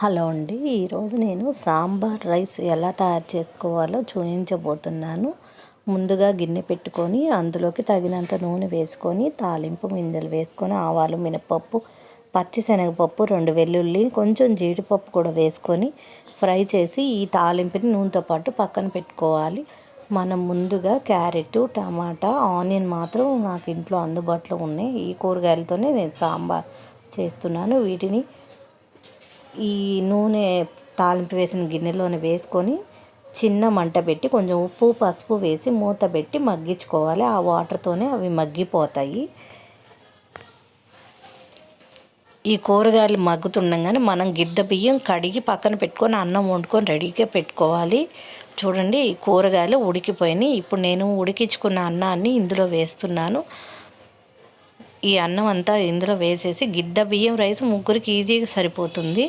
Hello అండి ఈరోజు నేను సాంబార్ రైస్ ఎలా తయారు చేసుకోవాలో చూపించబోతున్నాను ముందుగా గిన్నె పెట్టుకొని అందులోకి తగినంత నూనె వేసుకొని తాలింపు గింజలు వేసుకొని ఆవాలు మినపప్పు పచ్చిశనగపప్పు రెండు వెల్లుల్లి కొంచెం జీడిపప్పు కూడా వేసుకొని ఫ్రై చేసి ఈ తాలింపుని నూనెతో పాటు పక్కన పెట్టుకోవాలి. మనం ముందుగా క్యారెట్ టమాటా ఆనియన్ మాత్రం నాకు ఇంట్లో అందుబాటులో ఉన్నాయి. ఈ కూరగాయలతోనే నేను సాంబార్ చేస్తున్నాను. వీటిని ఈ నూనె తాలింపు వేసిన గిన్నెలోనే వేసుకొని చిన్న మంట పెట్టి కొంచెం ఉప్పు పసుపు వేసి మూత పెట్టి మగ్గించుకోవాలి. ఆ వాటర్తోనే అవి మగ్గిపోతాయి. ఈ కూరగాయలు మగ్గుతుండగానే మనం గిద్ద బియ్యం కడిగి పక్కన పెట్టుకొని అన్నం వండుకొని రెడీగా పెట్టుకోవాలి. చూడండి ఈ కూరగాయలు ఉడికిపోయినాయి. ఇప్పుడు నేను ఉడికించుకున్న అన్నాన్ని ఇందులో వేస్తున్నాను. ఈ అన్నం అంతా ఇందులో వేసేసి గిద్ద బియ్యం రైస్ ముగ్గురికి ఈజీగా సరిపోతుంది.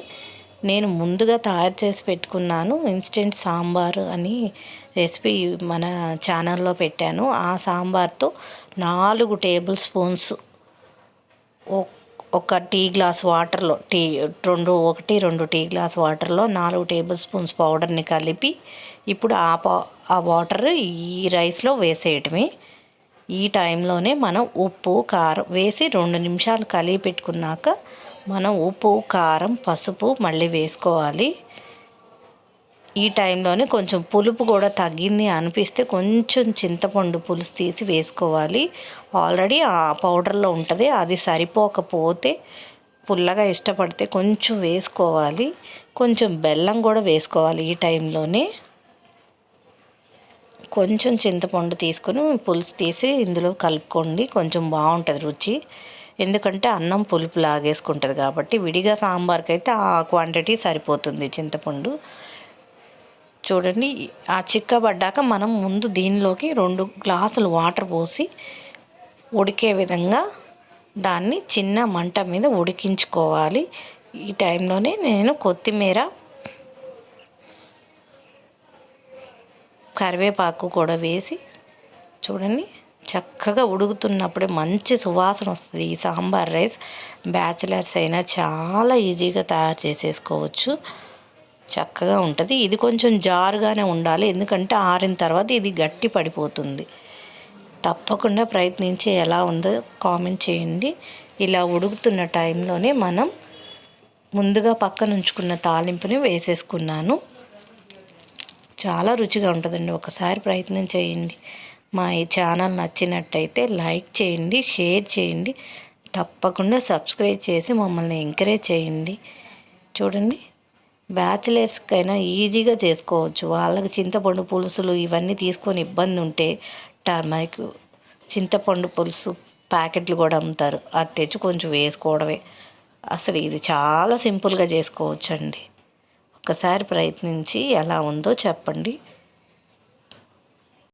నేను ముందుగా తయారు చేసి పెట్టుకున్నాను ఇన్స్టెంట్ సాంబార్ అని రెసిపీ మన ఛానల్లో పెట్టాను. ఆ సాంబార్తో నాలుగు టేబుల్ స్పూన్స్ ఒక టీ గ్లాస్ వాటర్లో టీ రెండు ఒకటి రెండు టీ గ్లాస్ వాటర్లో నాలుగు టేబుల్ స్పూన్స్ పౌడర్ని కలిపి ఇప్పుడు ఆ పా ఆ వాటర్ ఈ రైస్లో వేసేయటమే. ఈ టైంలోనే మనం ఉప్పు కారం వేసి రెండు నిమిషాలు కలిగి పెట్టుకున్నాక మనం ఉప్పు కారం పసుపు మళ్ళీ వేసుకోవాలి. ఈ టైంలోనే కొంచెం పులుపు కూడా తగ్గింది అనిపిస్తే కొంచెం చింతపండు పులుసు తీసి వేసుకోవాలి. ఆల్రెడీ ఆ పౌడర్లో ఉంటుంది అది సరిపోకపోతే పుల్లగా ఇష్టపడితే కొంచెం వేసుకోవాలి. కొంచెం బెల్లం కూడా వేసుకోవాలి ఈ టైంలోనే. కొంచెం చింతపండు తీసుకొని పులుసు తీసి ఇందులో కలుపుకోండి. కొంచెం బాగుంటుంది రుచి. ఎందుకంటే అన్నం పులుపు లాగేసుకుంటుంది కాబట్టి విడిగా సాంబార్కి అయితే ఆ క్వాంటిటీ సరిపోతుంది చింతపండు. చూడండి ఆ చిక్కబడ్డాక మనం ముందు దీనిలోకి రెండు గ్లాసులు వాటర్ పోసి ఉడికే విధంగా దాన్ని చిన్న మంట మీద ఉడికించుకోవాలి. ఈ టైంలోనే నేను కొత్తిమీర కరివేపాకు కూడా వేసి చూడండి చక్కగా ఉడుకుతున్నప్పుడే మంచి సువాసన వస్తుంది. ఈ సాంబార్ రైస్ బ్యాచిలర్స్ అయినా చాలా ఈజీగా తయారు చేసేసుకోవచ్చు. చక్కగా ఉంటుంది. ఇది కొంచెం జారుగానే ఉండాలి. ఎందుకంటే ఆరిన తర్వాత ఇది గట్టి పడిపోతుంది. తప్పకుండా ప్రయత్నించి ఎలా ఉందో కామెంట్ చేయండి. ఇలా ఉడుకుతున్న టైంలోనే మనం ముందుగా పక్కన ఉంచుకున్న తాలింపుని వేసేసుకున్నాను. చాలా రుచిగా ఉంటుందండి. ఒకసారి ప్రయత్నం చేయండి. మా ఈ ఛానల్ నచ్చినట్టయితే లైక్ చేయండి షేర్ చేయండి. తప్పకుండా సబ్స్క్రైబ్ చేసి మమ్మల్ని ఎంకరేజ్ చేయండి. చూడండి. బ్యాచిలర్స్కైనా ఈజీగా చేసుకోవచ్చు. వాళ్ళకి చింతపండు పులుసులు ఇవన్నీ తీసుకొని ఇబ్బంది ఉంటే టర్మరిక్ చింతపండు పులుసు ప్యాకెట్లు కూడా అమ్ముతారు. అది తెచ్చి కొంచెం వేసుకోవడమే. అసలు ఇది చాలా సింపుల్గా చేసుకోవచ్చండి. ఒకసారి ప్రయత్నించి ఎలా ఉందో చెప్పండి.